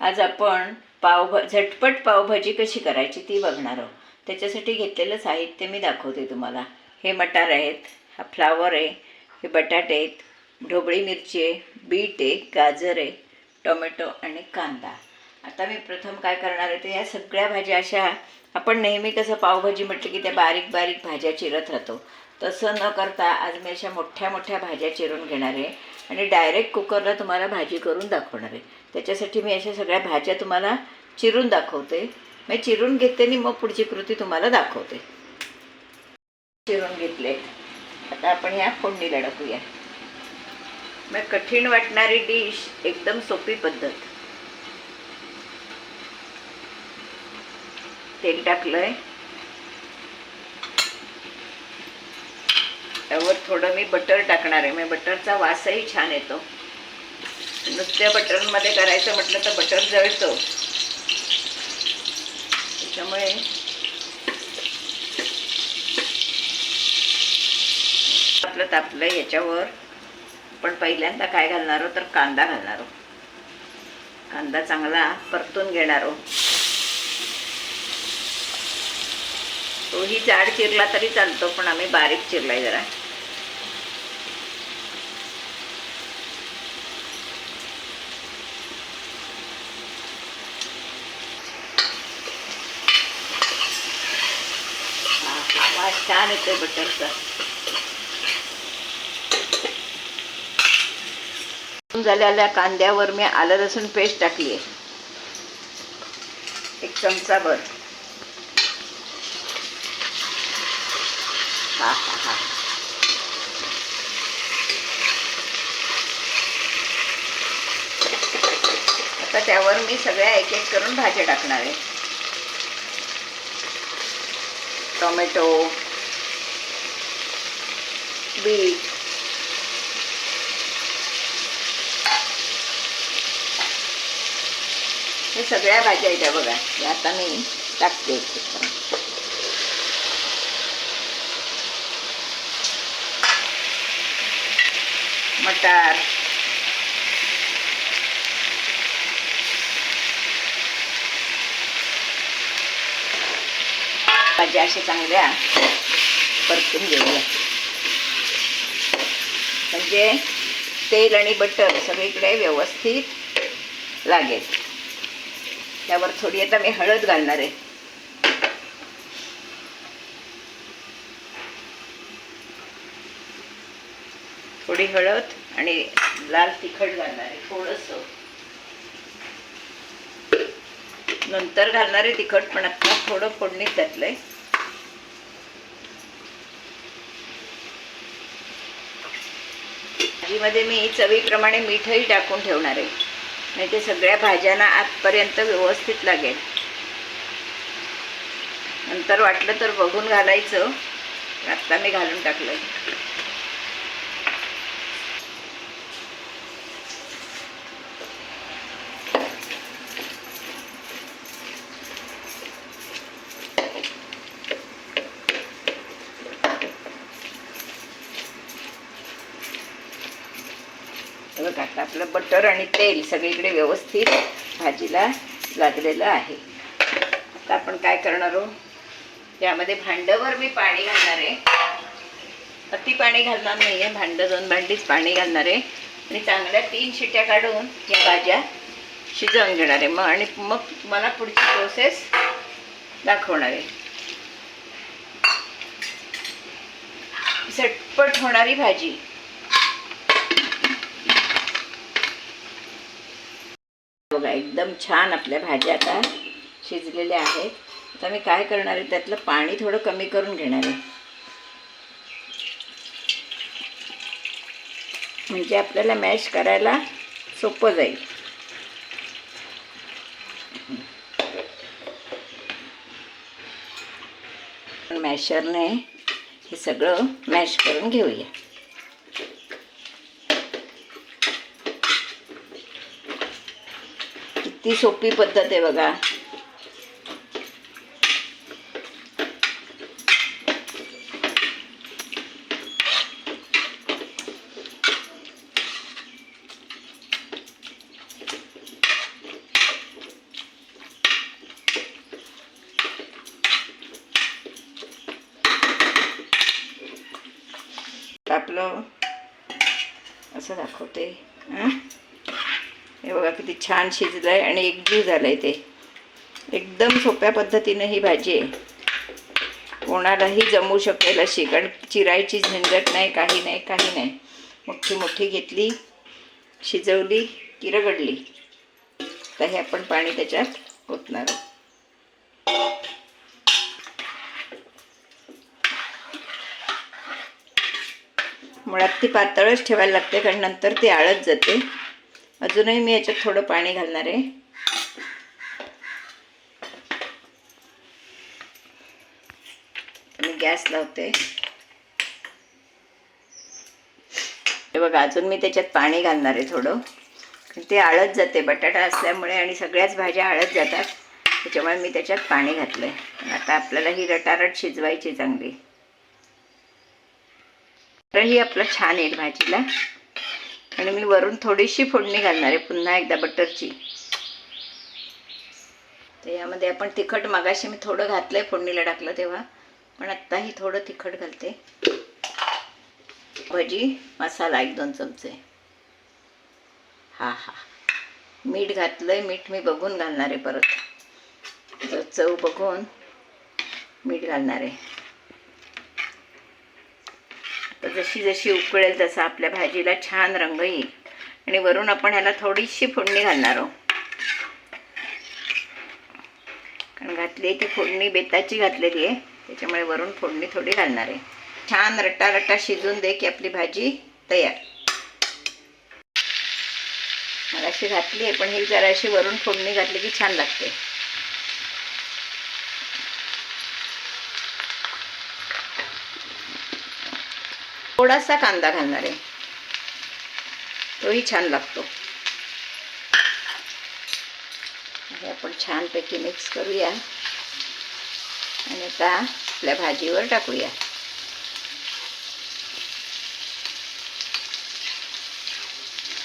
आज आपण पावभ झटपट पावभाजी कशी करायची ती बघणार आहोत. त्याच्यासाठी घेतलेलं साहित्य मी दाखवते तुम्हाला. हे मटार आहेत हा फ्लावर आहे हे बटाटे आहेत ढोबळी मिरची आहे बीट आहे गाजर आहे टोमॅटो आणि कांदा. आता मी प्रथम काय करणार आहे तर या सगळ्या भाज्या अशा आपण नेहमी कसं पावभाजी म्हटलं की त्या बारीक बारीक भाज्या चिरत राहतो. तसं न करता आज मी अशा मोठ्या मोठ्या भाज्या चिरून घेणार आहे आणि डायरेक्ट कुकरला तुम्हाला भाजी करून दाखवणार आहे. त्याच्यासाठी मी अशा सगळ्या भाज्या तुम्हाला चिरून दाखवते. मी चिरून घेते आणि मग पुढची कृती तुम्हाला दाखवते. चिरून घेतले. आता आपण या फोडणीला टाकूया मग कठीण वाटणारी डिश एकदम सोपी पद्धत. तेल टाकलंय. त्यावर थोडं मी बटर टाकणार आहे. मग बटरचा वासही छान येतो. नुसत्या बटरमध्ये करायचं म्हटलं तर बटर जळतं. त्याच्यामुळे आपलं तापलं याच्यावर. पण पहिल्यांदा काय घालणार तर कांदा घालणार कांदा चांगला परतून घेणार आहोत. तोही जाड चिरला तरी चालतो पण आम्ही बारीक चिरलाय जरा हा, आवाज छान येतोय बटरचा झालेल्या कांद्यावर मी आलं लसूण पेस्ट टाकली आहे एक चमचा भर. हा हा हा. आता त्यावर मी सगळ्या एक एक करून भाज्या टाकणार आहे. टोमॅटो बीट हे सगळ्या भाज्या आहेत बघा. आता मी टाकते. मटार. भाज्या अशा चांगल्या परतून घेऊया. म्हणजे तेल आणि बटर सगळीकडे व्यवस्थित लागेल. त्यावर थोडी आता मी हळद घालणार आहे. थोडी हळद आणि लाल तिखट घालणार आहे थोडंसं. नंतर घालणार आहे तिखट पण आता थोडं फोडणीत घातलंय. भाजीमध्ये मी चवीप्रमाणे मीठही टाकून ठेवणार आहे. नाही ते सगळ्या भाज्यांना आतपर्यंत व्यवस्थित लागेल. नंतर वाटलं तर बघून घालायचं. आत्ता मी घालून टाकलं आता आपलं बटर आणि तेल सगळीकडे व्यवस्थित भाजीला लागलेलं आहे. आता आपण काय करणार आहोत? यामध्ये भांडवर मी पाणी घालणार आहे. अति पाणी घालणार नाही आहे भांडं दोन भांडीच पाणी घालणार आहे. आणि चांगल्या तीन शिट्या काढून या भाज्या शिजवून घेणार आहे. मग आणि मग मला पुढची प्रोसेस दाखवणार आहे. झटपट होणारी भाजी बघा एकदम छान आपल्या भाज्या आता शिजलेल्या आहेत. आता मी काय करणार आहे त्यातलं पाणी थोडं कमी करून घेणार आहे. म्हणजे आपल्याला मॅश करायला सोपं जाईल. मॅशरने हे सगळं मॅश करून घेऊया. किती सोपी पद्धत आहे बघा. आपलं असं दाखवते हां? हे बघा किती छान शिजलं आहे आणि एकजीव झालं आहे ते. एकदम सोप्या पद्धतीनं ही भाजी आहे. कोणालाही जमू शकेल अशी कारण चिरायची झंझट नाही काही नाही काही नाही. मोठी मोठी घेतली शिजवली की रगडली तर हे आपण पाणी त्याच्यात ओतणार आहोत. मुळात ती पातळच ठेवायला लागते कारण नंतर ती आळत जाते. अजूनही मी याच्यात थोडं पाणी घालणार आहे. मी गॅस लावते. हे बघा अजून मी त्याच्यात पाणी घालणार आहे थोडं. ते आळत जाते बटाटा असल्यामुळे आणि सगळ्याच भाज्या आळत जातात. त्याच्यामुळे मी त्याच्यात पाणी घातलं आहे आता आपल्याला ही रटारट शिजवायची चांगली. तर ही आपलं छान येईल भाजीला. आणि मी वरून थोडीशी फोडणी घालणार आहे पुन्हा एकदा बटरची. तर यामध्ये आपण तिखट मागाशी मी थोडं घातलंय फोडणीला टाकलं तेव्हा पण आत्ताही थोडं तिखट घालते. भजी मसाला एक दोन चमचे. हा हा. मीठ घातलंय मीठ मी बघून घालणार आहे परत. चव बघून मीठ घालणार आहे तर जशी जशी उकळेल तसा आपल्या भाजीला छान रंग येईल. आणि वरून आपण ह्याला थोडीशी फोडणी घालणार आहोत. कारण घातली ती फोडणी बेताची घातलेली आहे. त्याच्यामुळे वरून फोडणी थोडी घालणार आहे. छान रट्टा रट्टा शिजून दे की आपली भाजी तयार. मला अशी घातली आहे पण ही जराशी वरून फोडणी घातली की छान लागते. थोडासा कांदा घालणार आहे. तोही छान लागतो. आपण छानपैकी मिक्स करूया. आणि आता आपल्या भाजीवर टाकूया.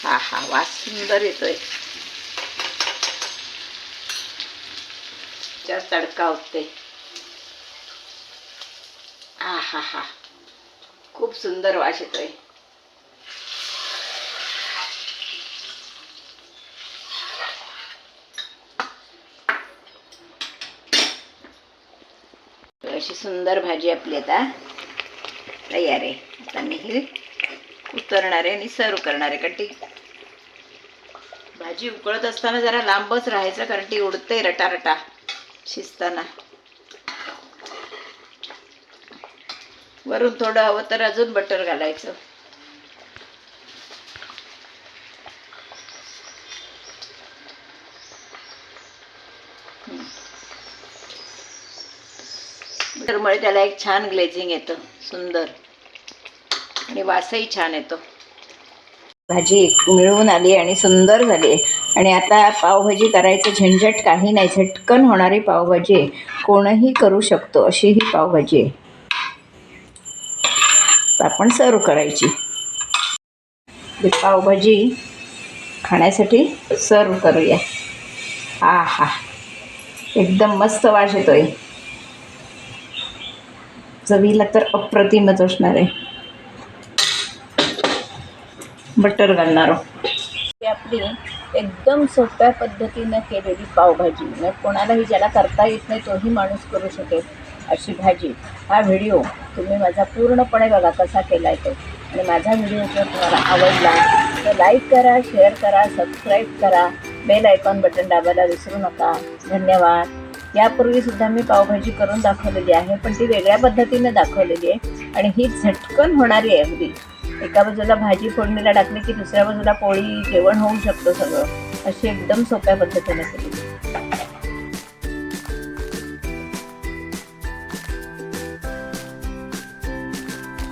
हा हा वास सुंदर येतोय. तडका होते आ हा हा. खूप सुंदर वास येतोय. अशी सुंदर भाजी आपली आता तयार आहे. आता मी ही उतरणार आहे आणि सर्व करणार आहे. कारण ती भाजी उकळत असताना जरा लांबच राहायचं कारण ती उडते रटा रटा शिजताना. वरून थोडं हवं तर अजून बटर घालायचं. बटरमुळे त्याला एक छान ग्लेझिंग येतं सुंदर. आणि वासही छान येतो. भाजी मिळून आली आणि सुंदर झाली. आणि आता पावभाजी करायचं झंझट काही नाही झटकन होणारी पावभाजी कोणही करू शकतो अशी ही पावभाजी आहे. आपण सर्व करायची. ही पावभाजी खाण्यासाठी सर्व करूया. हा हा एकदम मस्त वास येतोय. चवीला तर अप्रतिमच असणार आहे. बटर घालणार ही आपली एकदम सोप्या पद्धतीनं केलेली पावभाजी. म्हणजे कोणालाही ज्याला करता येत नाही तोही माणूस करू शकेल. अशी भाजी. हा व्हिडिओ तुम्ही माझा पूर्णपणे बघा कसा केला आहे तो. आणि माझा व्हिडिओ जर तुम्हाला आवडला तर लाईक करा शेअर करा सबस्क्राईब करा. बेल आयकॉन बटन दाबायला विसरू नका. धन्यवाद. यापूर्वीसुद्धा मी पावभाजी करून दाखवलेली आहे पण ती वेगळ्या पद्धतीने दाखवलेली आहे. आणि ही झटकन होणारी आहे अगदी. एका बाजूला भाजी फोडणीला टाकली की दुसऱ्या बाजूला पोळी जेवण होऊ शकतं सगळं. अशी एकदम सोप्या पद्धतीने केली